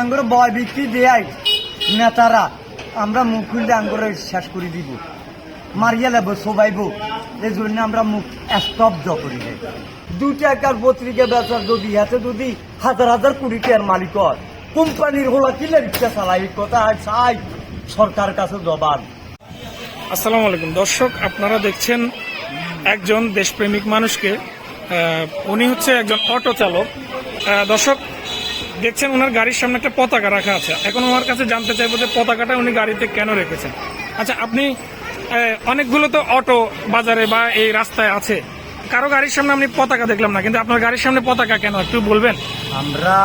আঙ্গুর বয় বিক্রি দেয় নেতারা, আমরা মুখ খুললে আঙ্গুরে শেষ করে দিব। মারিয়া লেব সবাইব এই জন্য আমরা মুখ স্তব্ধ করি দেয় দু টাকার পত্রিকা বেচার যদি হাতে যদি হাজার হাজার কোটি টাকার মালিক কোম্পানির হলো কিলে রিক্সা চালাই? কথা চাই, সরকার কাছে জবাব। আসসালামু আলাইকুম। দর্শক, আপনারা দেখছেন একজন দেশপ্রেমিক মানুষকে উনি হচ্ছে একজন অটো চালক। দর্শক দেখছেন ওনার গাড়ির সামনে একটা পতাকা রাখা আছে। এখন ওনার কাছে জানতে চাইব যে পতাকাটা উনি গাড়িতে কেন রেখেছেন। আচ্ছা আপনি অনেকগুলো তো অটো বাজারে বা এই রাস্তায় আছে। কারও গাড়ির সামনে আপনি পতাকা দেখলাম না, কিন্তু আপনার গাড়ির সামনে পতাকা কেন? একটু বলবেন। আমরা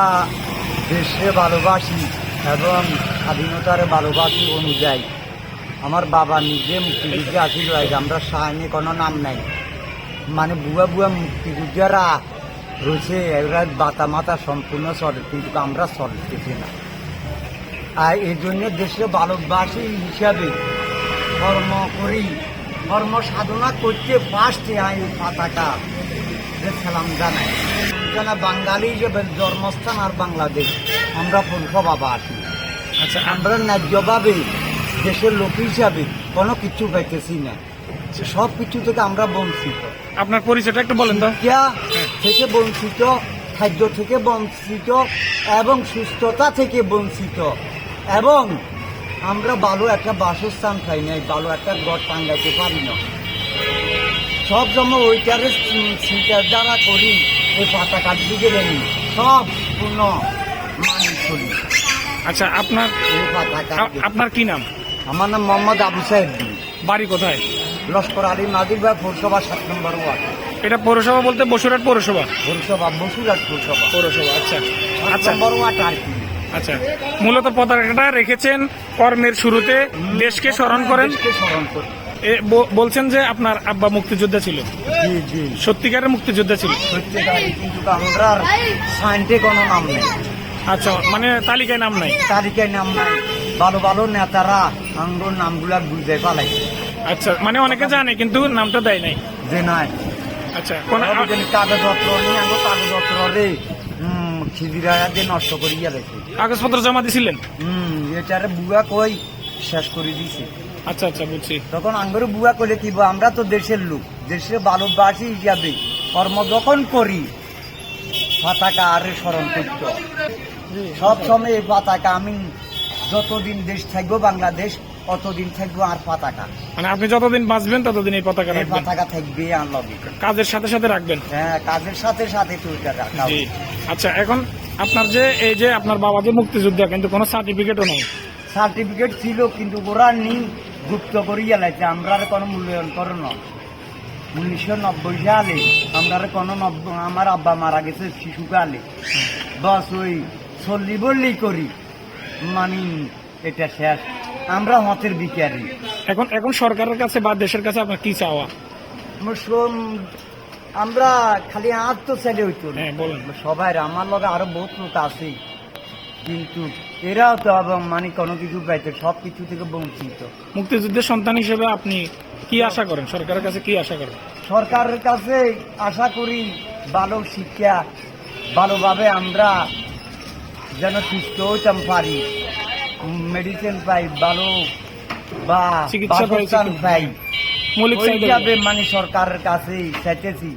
দেশে ভালোবাসি এবং স্বাধীনতার ভালোবাসি অনুযায়ী। আমার বাবা নিজে মুক্তিযুদ্ধে আসিল আমরা সায়নে কোনো নাম নাই। মানে বুয়া বুয়া মুক্তিযুদ্ধরা রয়েছে এরা বাতা মাতা সম্পূর্ণ চলে কিন্তু আমরা চলতেছি না। আর এই জন্য দেশে ভালোবাসি হিসাবে কর্ম করি কর্ম সাধনা করতে ফার্স্টে এই পতাকা সালাম জানাই। কেন বাঙালি হিসেবে জন্মস্থান আর বাংলাদেশ আমরা বাবা আসি আচ্ছা আমরা ন্যায্যভাবে দেশের লোক হিসাবে কোনো কিছু পাইতেছি না। সব কিছু থেকে আমরা বঞ্চিত। আপনার পরিচয়টা একটু বলেন তো। থেকে বঞ্চিত খাদ্য থেকে বঞ্চিত এবং সুস্থতা থেকে বঞ্চিত। এবং আমরা ভালো একটা বাসস্থান খাই নাই ভালো একটা গড় টাঙ্গাইতে পারি না। সব সময় ওইটারে চিন্তাধারা করি এই পাতা কাটতে গেলে সব পূর্ণ মানি করি। আচ্ছা আপনার আপনার কি নাম? আমার নাম মোহাম্মদ আবু সাহেব। বাড়ি কোথায়? লস্কর আলী নাদির ভাই পৌরসভা সাত নম্বর ওয়ার্ড। এটা পৌরসভা বলতে বসুরহাট পৌরসভা? পৌরসভা বসুরহাট পৌরসভা। পৌরসভা আচ্ছা। আচ্ছা। নম্বর ওয়ার্ড আর কি? আচ্ছা। মূলত পতাকাটা রেখেছেন কর্মের শুরুতে দেশকে স্মরণ করেন। স্মরণ করি এ, ব- বলছেন যে আপনার আব্বা মুক্তিযোদ্ধা ছিল। সত্যিকারের মুক্তিযোদ্ধা ছিল। কোনো নাম নেই। আচ্ছা মানে তালিকায় নাম নাই। তালিকায় নাম নাই। ভালো ভালো নেতারা আঙ্গুর নামগুলা বুঝে পালাই আচ্ছা মানে অনেকে জানে কিন্তু নামটা দেয় নাই। যে নাই। আচ্ছা কোন আ- কাগজপত্র নিয়ে আঙ্গুর কাগজপত্র রে খিদিরা দিয়ে নষ্ট করিয়া রেখে কাগজপত্র জমা দিছিলেন? হম এটারে বুয়া কই? শেষ করে দিছে। আচ্ছা আচ্ছা বুঝছি। তখন আঙ্গুর বুয়া কি আমরা তো দেশের লোক। দেশের ভালোবাসি হিসাবে কর্ম যখন করি পতাকা আর স্মরণ করতে। সব সময় এই পতাকা আমি যতদিন দেশ থাকব বাংলাদেশ অতদিন থাকব আর পতাকা? মানে আপনি যতদিন বাঁচবেন ততদিন এই পতাকা এই রাখবেন। পতাকা থাকবে আর লবে কাজের সাথে সাথে রাখবেন? হ্যাঁ কাজের সাথে সাথে তো এটা রাখা জি। আচ্ছা এখন আপনার যে এই যে আপনার বাবা যে মুক্তিযোদ্ধা কিন্তু কোনো সার্টিফিকেটও নেই। সার্টিফিকেট ছিল কিন্তু ওরা নি গুপ্ত করিয়া লাইছে আমরা আর কোনো মূল্যায়ন করে না। উনিশশো নব্বই সালে আমরা আর কোনো নব্বই আমার আব্বা মারা গেছে শিশুকালে। বাস ওই চল্লি বললি করি। মানি এটা শেষ। আমরা হতের বিকারি এখন এখন সরকারের কাছে বা দেশের কাছে আপনার কি চাওয়া? মুসলিম আমরা খালি আর তো ছেলে হইতো। হ্যাঁ বলেন। সবাই আমার লগে আরও বহুত লোক আছে। কিন্তু এরাও তো এবং মানে কোনো কিছু পাইতে সব কিছু থেকে বঞ্চিত। মুক্তিযুদ্ধের সন্তান হিসেবে আপনি কি আশা করেন? সরকারের কাছে কি আশা করেন? সরকারের কাছে আশা করি ভালো শিক্ষা ভালোভাবে আমরা যেন সুস্থ হইতাম পারি। মেডিসিন পাই ভালো বা চিকিৎসা পাই, বাসস্থান পাই। মৌলিক হিসাবে মানে সরকারের কাছে চাইতেছি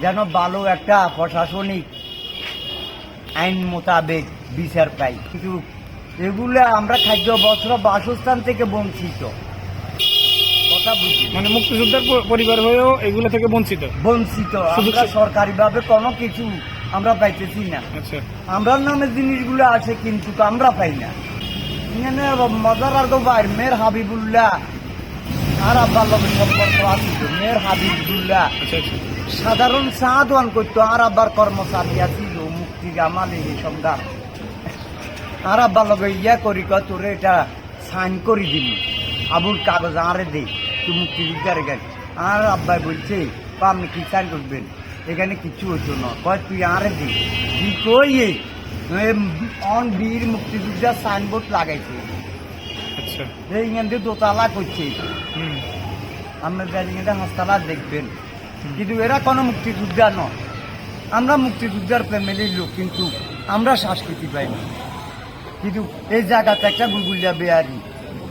যেন ভালো একটা প্রশাসনিক আইন মোতাবেক বিচার পাই। কিন্তু এগুলো আমরা খাদ্য বস্ত্র বাসস্থান থেকে বঞ্চিত। কথা বুঝি মানে মুক্তিযোদ্ধার পরিবার হয়েও এগুলো থেকে বঞ্চিত? বঞ্চিত। আমরা সরকারিভাবে কোনো কিছু আমরা পাইতেছি না। আচ্ছা। আমরা নামে জিনিসগুলো আছে কিন্তু আমরা পাই না। এখানে মজার বাইর মেয়ের হাবিবুল্লাহ। আর আব্বার লগে সম্পর্ক আছে তো, মেয়ের হাবিবুল্লাহ। আচ্ছা আচ্ছা। সাধারণ দোয়ান করতো আর আব্বার কর্মচারী আছিল মুক্তি গামালি সম্রাট আর আব্বার লগে ইয়া করি কয় তোরে এটা সাইন করে দিবি। আবুর কাগজ আরে দে তুই মুক্তিযোদ্ধার গেল আর আব্বাই বলছে "বা আপনি কি সাইন করবেন? এখানে কিছু হতো না। কয় তুই আরে দে। তুই কই অন বীর মুক্তিযোদ্ধা সাইনবোর্ড লাগাইছে। আচ্ছা। এইখান দিয়ে দোতলা করছে। আপনার দাঁড়িয়ে হাসপাতাল দেখবেন। কিন্তু এরা কোনো মুক্তিযোদ্ধা নয়। আমরা মুক্তিযোদ্ধার ফ্যামিলির লোক কিন্তু আমরা সংস্কৃতি পাই না। কিন্তু এই জায়গাতে একটা গুলগুলিয়া বেয়ারি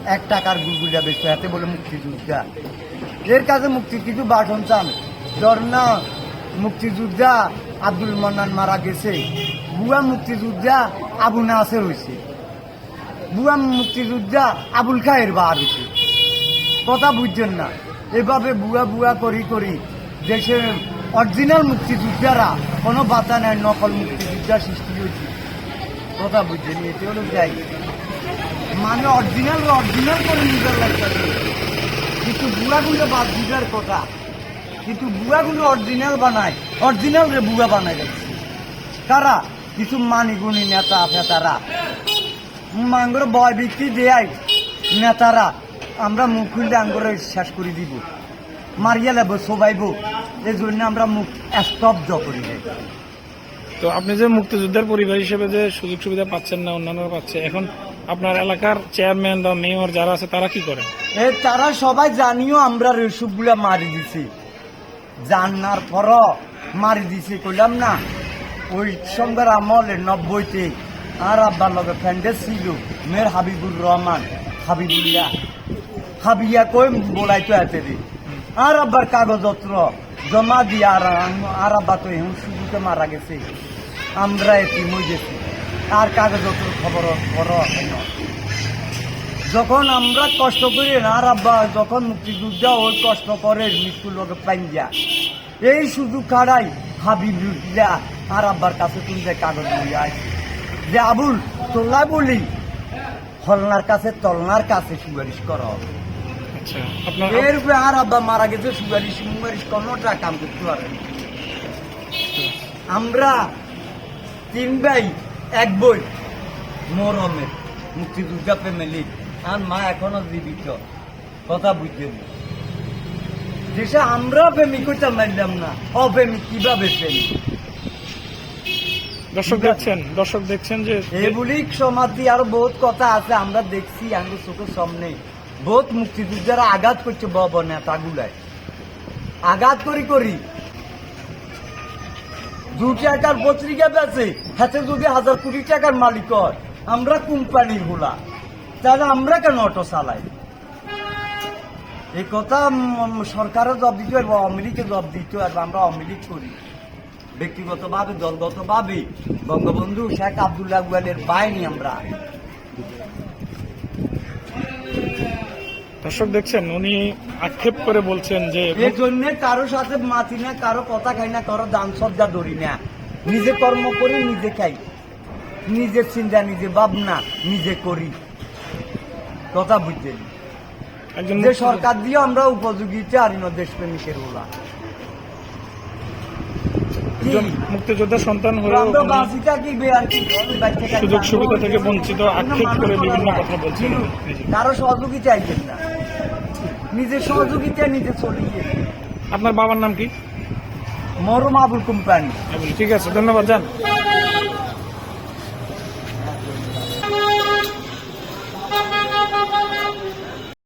এক টাকার গুলগুলিয়া বেচতে হাতে বলে মুক্তিযোদ্ধা। এর কাছে মুক্তি কিছু বাসন চান। ধর না মুক্তিযোদ্ধা আব্দুল মান্নান মারা গেছে। বুয়া মুক্তিযোদ্ধা আবু নাসের হয়েছে বুয়া মুক্তিযোদ্ধা আবুল খায়ের বা হয়েছে কথা বুঝছেন না। এভাবে বুয়া বুয়া করি করি দেশের অরিজিনাল মুক্তিযোদ্ধারা কোনো বাতা নেয় নকল মুক্তিযোদ্ধার সৃষ্টি হয়েছে কথা বুঝছেন এতে হলো যাই। মানে অরিজিনাল অরিজিনাল করে নিজের লাগতে কিন্তু বুড়াগুলো বাদ বুঝার কথা। কিন্তু বুড়াগুলো অরিজিনাল বানায়। অরিজিনাল রে বুয়া বানায় যাচ্ছে তারা কিছু মানিগুনি নেতা ফেতারা। আঙ্গুর বয় বিক্রি দেয় নেতারা। আমরা মুখ খুললে আঙ্গুরে শেষ করে দিব। মারিয়া লেব সবাইব এই জন্য আমরা মুখ স্তব্ধ করি। দেয় তো আপনি যে মুক্তিযোদ্ধার পরিবার হিসেবে যে সুযোগ সুবিধা পাচ্ছেন না অন্যান্যরা পাচ্ছে এখন আপনার এলাকার চেয়ারম্যান বা মেয়র যারা আছে তারা কি করে? তারা সবাই জানিও আমরা রেসুপগুলা মারি দিছি। জানার পর মারি দিছি, কইলাম না, ওই সঙ্গের আমলে নব্বইতে আর আব্বার লগে ফ্রেন্ডে ছিল, মেয়ের হাবিবুর রহমান। হাবিবুল্লাহ, হাবিয়া কই বলাইতো এতে আর আব্বার কাগজপত্র জমা দিয়ে আর আর আব্বা তো এখন শুরুতে মারা গেছে। আমরা এটি মই গেছি। আর কাগজপত্র খবর বড় হয় যখন আমরা কষ্ট করি না রাব্বা যখন মুক্তিযোদ্ধা ওই কষ্ট করে মৃত্যু লোক পাইয়া এই সুযোগ খাড়াই হাবিবুল্লাহ আর আব্বার কাছে তুলতে কাগজ নিয়ে আসে যে আবুল তোলা বলি হলনার কাছে তলনার কাছে সুপারিশ কর। আচ্ছা এর উপরে আর আব্বা মারা গেছে সুপারিশ সুপারিশ কোনোটা কাম করতে পারে। না। আমরা তিন ভাই এক বই মরমের মুক্তিযোদ্ধা ফ্যামিলি আর মা এখনও জীবিত। কথা বুঝছেন দেশে আমরা প্রেমিক করতে মারলাম না। অপ্রেমিক কীভাবে প্রেমিক? দর্শক দেখছেন দর্শক দেখছেন যে এগুলি সমাধি আরও বহুত কথা আছে আমরা দেখছি আমাদের চোখের সামনে। বহুত মুক্তিযোদ্ধারা আঘাত করছে বব নেতাগুলায় আঘাত করি করি। দু টাকার পত্রিকা বেছে হাতে যদি হাজার কোটি টাকার মালিক হয় আমরা কোম্পানিরগুলা তাহলে আমরা কেন অটো চালাই? এই কথা সরকারও জব দিতে পারব অমিলিকে জব দিতে পারব আমরা অমিলিক করি। ব্যক্তিগতভাবে দলগতভাবে বঙ্গবন্ধু শেখ আবদুল্লাহ গুয়ালের বাইনি আমরা। দর্শক দেখছেন উনি আক্ষেপ করে বলছেন যে এই জন্য কারও সাথে মাতি না কারও কথা খাই না কারও দান শ্রদ্ধা ধরি না। নিজে কর্ম করি নিজে খাই। নিজের চিন্তা নিজে ভাবনা নিজে করি। কথা বুঝছেন যে সরকার দিয়ে আমরা উপযোগিতা আরি দেশপ্রেমিকের ওলা। কি? মুক্তিযোদ্ধা সন্তান কাচ্চা সুযোগ সুবিধা থেকে বঞ্চিত আক্ষেপ করে বিভিন্ন কথা বলছেন কারও সহযোগিতা আইতেন না। নিজের সহযোগিতা নিজে চলিয়ে আপনার বাবার নাম কি? মরম আবুল কোম্পানি। ঠিক আছে ধন্যবাদ যান।